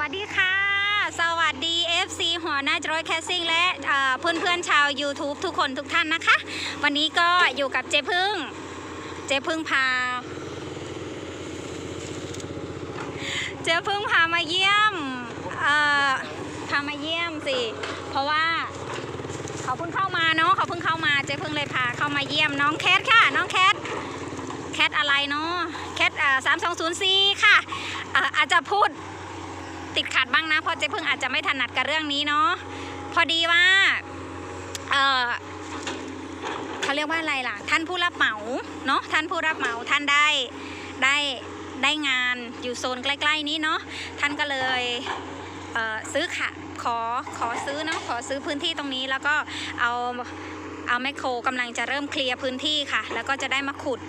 วัสดีค่ะ สวัสดี FC หัวหน้าจรอยแคสซิ่งและเอ่อนเพื่อนชาว YouTube ทุกคนทุกท่านนะคะ วันนี้ก็อยู่กับเจพึ่ง เจพึ่งพา เจพึ่งพามาเยี่ยมเออพามาเยี่ยมสิ เพราะว่าเขาเพิ่งเข้ามาเนาะเขาเพิ่งเข้ามาเจพึ่งเลยพาเข้ามาเยี่ยมน้องแคทค่ะ น้องแคทแคทอะไรเนาะแคทสามสองศูนย์สี่ค่ะอาจจะพูด ติดขัดบ้างนะเพราะเจ๊พึ่งอาจจะไม่ถนัดกับเรื่องนี้เนาะพอดีว่าเออเขาเรียกว่าอะไรล่ะ ท่านผู้รับเหมาเนาะท่านผู้รับเหมาท่านได้ได้ได้งานอยู่โซนใกล้ ๆ นี้เนาะท่านก็เลยเซื้อค่ะขอขอซื้อเนาะขอซื้อพื้นที่ตรงนี้แล้วก็เอาเอาแมคโครกำลังจะเริ่มเคลียร์พื้นที่ค่ะ แล้วก็จะได้มาขุด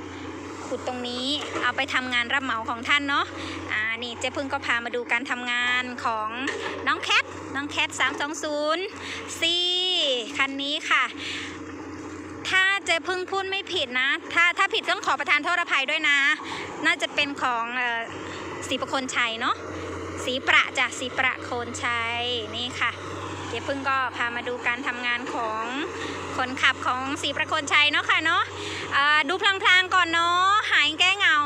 ขุดตรงนี้ เอาไปทำงานรับเหมาของท่านเนาะอ่า นี่เจ๊พึ่งก็พามาดูการทำงานของน้องแคท น้องแคท 320 C คันนี้ค่ะ ถ้าเจ๊พึ่งพูดไม่ผิดนะ ถ้าถ้าผิดต้องขอประทานโทษอภัยด้วยนะ น่าจะเป็นของออสีประคนชัยเนาะสีประจ้ะสีประโคนชัยนี่ค่ะ เจ๊พึ่งก็พามาดูการทำงานของคนขับของสีประโคนชัยเนาะค่ะเนาะอ่าดูพลางๆก่อนเนาะหายแก้เหงา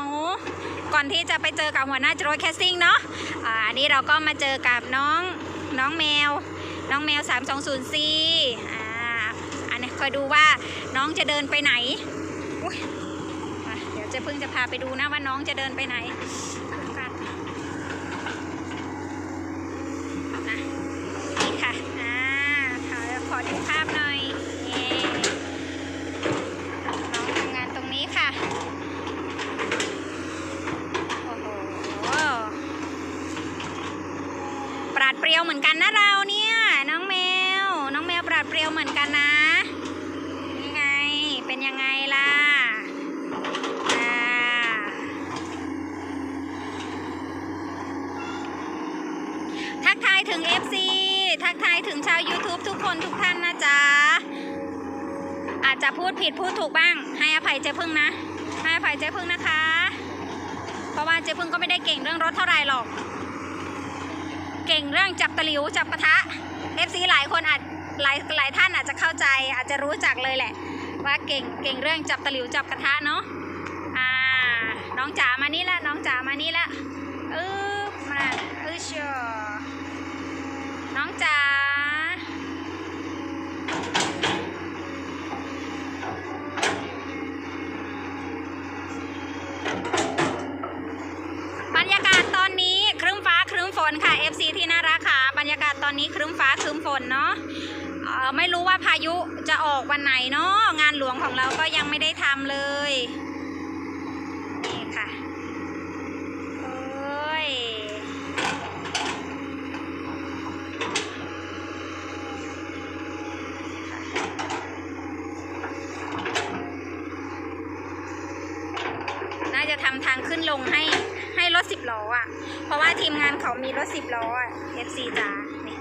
ก่อนที่จะไปเจอกับหัวหน้าโจรแคสซิ่งเนาะอันนี้เราก็มาเจอกับน้องน้องแมว น้องแมว 320C อ่าอันนี้คอยดูว่าน้องจะเดินไปไหนเดี๋ยวจะเพิ่งจะพาไปดูนะว่าน้องจะเดินไปไหนอะนี่ค่ะ อ่าขอขอดูภาพหน่อยนี่น้องทำงานตรงนี้ค่ะ โอ้โห ปราดเปรียวเหมือนกันนะเราเนี่ย น้องแมว น้องแมวปราดเปรียวเหมือนกันนะ นี่ไง เป็นยังไงล่ะ อ่า ทักทายถึง FC ทักทายถึงชาว YouTube ทุกคนทุกท่านนะจ๊ะ อาจจะพูดผิดพูดถูกบ้าง ให้อภัยเจ๊พึ่งนะ ให้อภัยเจ๊พึ่งนะคะ เพราะว่าเจ๊พึ่งก็ไม่ได้เก่งเรื่องรถเท่าไหร่หรอก เก่งเรื่องจับตะหลิวจับกระทะ FC หลายคนอาจหลายหลายท่านอาจจะเข้าใจ อาจจะรู้จักเลยแหละ ว่าเก่งเก่งเรื่องจับตะหลิวจับกระทะเนาะอ่าน้องจ๋ามานี่ละน้องจ๋ามานี่ละเออมาเออชัว น้องจ๋าบรรยากาศตอนนี้ครึ้มฟ้าครึ้มฝนค่ะ FC ที่น่ารักค่ะ บรรยากาศตอนนี้ครึ้มฟ้าครึ้มฝนเนาะไม่รู้ว่าพายุจะออกวันไหนเนาะงานหลวงของเราก็ยังไม่ได้ทำเลย นี่ค่ะโอ้ย น่าจะทำทางขึ้นลงให้ให้รถสิบล้ออะ เพราะว่าทีมงานเขามีรถสิบล้ออะ FC จ้านี่ย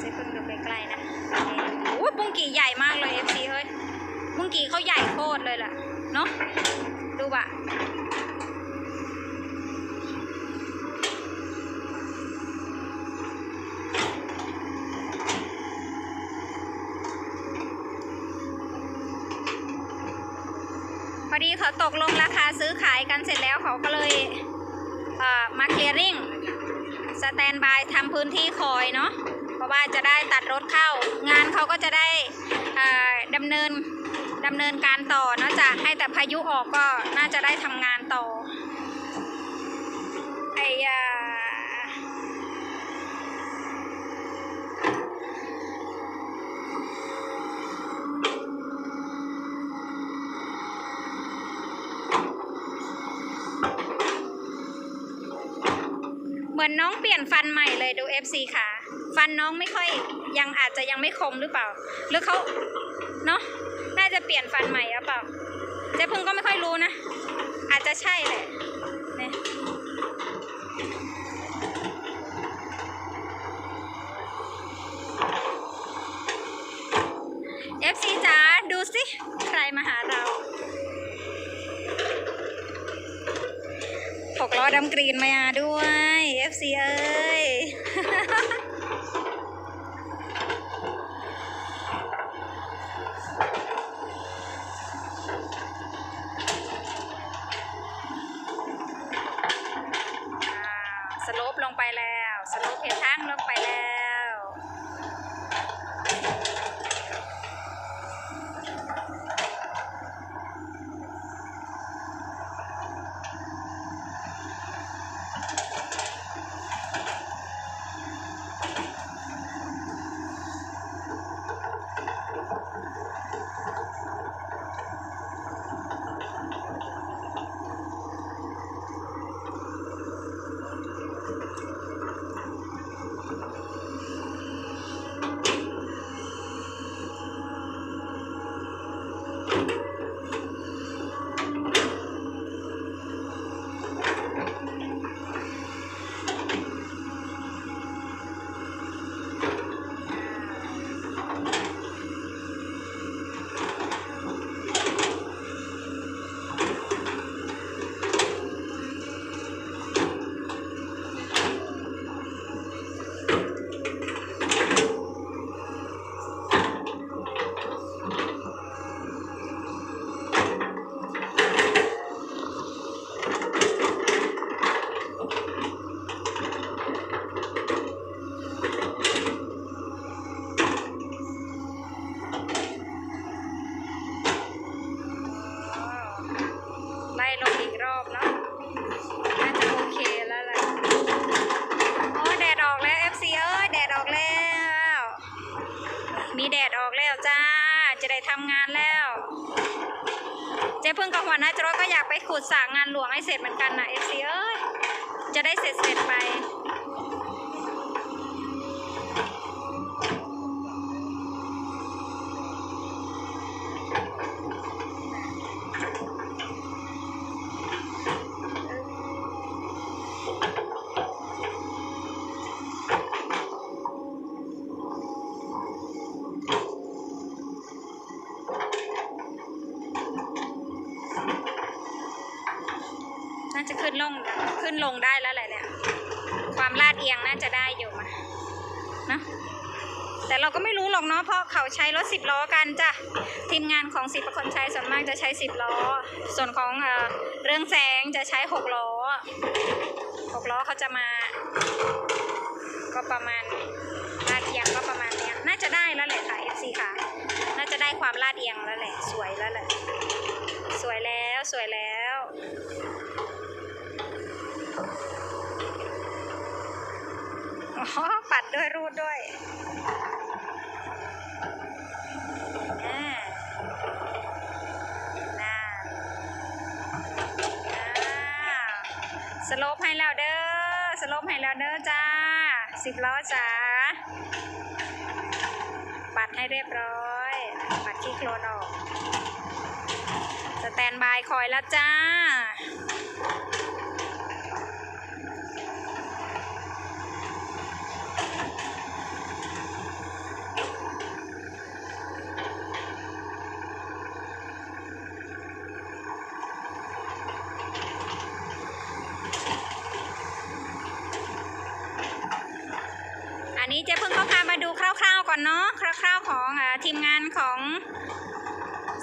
จะเพิ่งดูใกล้ๆนะโอ้ยปุ้งกี่ใหญ่มากเลย FC เฮ้ยปุ้งกี่เขาใหญ่โคตรเลยล่ะ เนาะดูบะ เขาตกลงราคาซื้อขายกันเสร็จแล้วเขาก็เลยเมาเคลียร์ริ่งสแตนบายทำพื้นที่คอยเนาะเพราะว่าจะได้ตัดรถเข้า งานเขาก็จะได้ดำเนินดำเนินการต่อเนอกจากให้แต่พายุออกก็น่าจะได้ทำงานต่อไอ้ เหมือนน้องเปลี่ยนฟันใหม่เลยดู FC ค่ะ ฟันน้องไม่ค่อยยังอาจจะยังไม่คมหรือเปล่า หรือเขาเนาะน่าจะเปลี่ยนฟันใหม่หรือเปล่าเจ๊พึ่งก็ไม่ค่อยรู้นะ อาจจะใช่แหละเนี่ย FC จ๋าดูสิ ใครมาหาเราหกล้อดำกรีนมาด้วย FC เอ้ย จ๊พึ่งกับหัวหน้าจรถก็อยากไปขุดสางงานหลวงให้เสร็จเหมือนกันนะเอซีเอ้ยจะได้เสร็จเสร็จไป จะขึ้นลงขึ้นลงได้แล้วแหละเนี่ย ความลาดเอียงน่าจะได้อยู่มานะแต่เราก็ไม่รู้หรอกเนาะเพราะเขาใช้รถสิบล้อกันจ้ะทีมงานของสิบประคนชัยส่วนมากจะใช้สิบล้อ ส่วนของเออเรื่องแสงจะใช้หกล้อหกล้อเขาจะมา ก็ประมาณลาดเอียงก็ประมาณเนี้ยน่าจะได้แล้วแหละค่ะ FC ค่ะ น่าจะได้ความลาดเอียงแล้วแหละ สวยแล้วแหละ สวยแล้วสวยแล้ว อ๋อ ปัดด้วยรูดด้วยอ่าน่าอ่าสโลปให้แล้วเด้อ สโลปให้แล้วเด้อจ้า สิบล้อจ้า ปัดให้เรียบร้อย ปัดขี้โคลนออก สแตนบายคอยแล้วจ้า อันนี้เจ๊เพิ่งก็พามาดูคร่าวๆก่ อนเนาะคร่าวๆของอทีมงานของ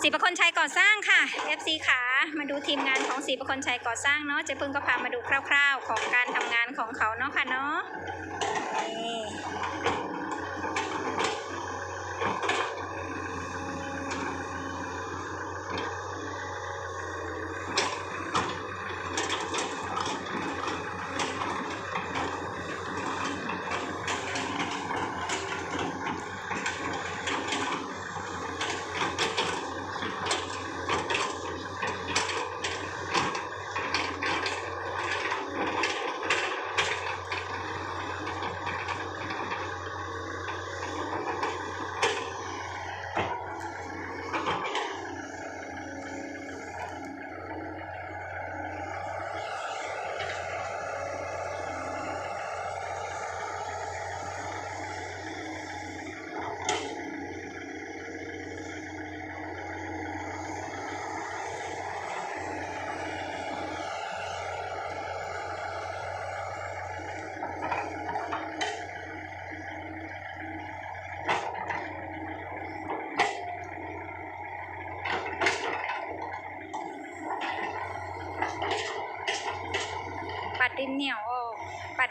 สีประคนชัยก่อสร้างค่ะ FC ขามาดูทีมงานของสีประคนชัยก่อสร้างเนาะเจ๊พึ่งก็พามาดูคร่าว ๆ ของการทำงานของเขาเนาะค่ะเนาะ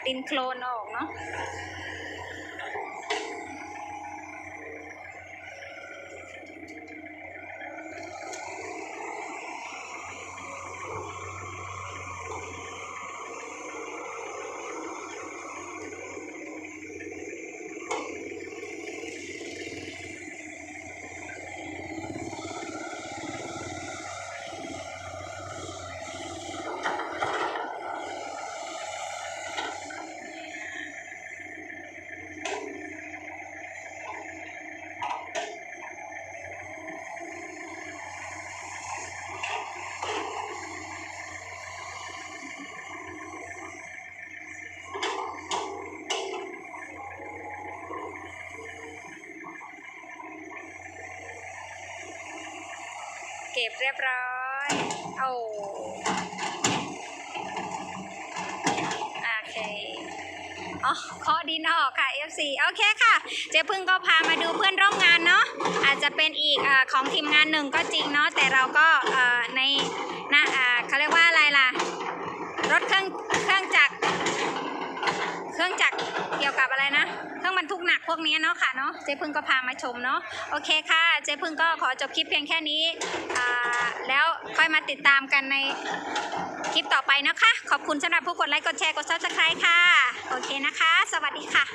ปั เก็บเรียบร้อยโอ้โอเคอ๋อเคาะดินออกค่ะ FC โอเคค่ะ เจ๊พึ่งก็พามาดูเพื่อนร่วมงานเนาะอาจจะเป็นอีกอของทีมงานหนึ่งก็จริงเนาะแต่เราก็ในนะอ่าเขาเรียกว่าอะไรล่ะ รถเครื่องเครื่องจักร เครื่องจั กี่ยวกับอะไรนะเครื่องบรรทุกหนักพวกนี้เนาะค่ะเนาะเจ๊พึ่งก็พามาชมเนาะโอเคค่ะเจ๊พึ่งก็ขอจบคลิปเพียงแค่นี้แล้วค่อยมาติดตามกันในคลิปต่อไปนะคะ ขอบคุณสำหรับผู้กดไลค์กดแชร์กดซับสไคร b e ค่ะ โอเคนะคะ สวัสดีค่ะ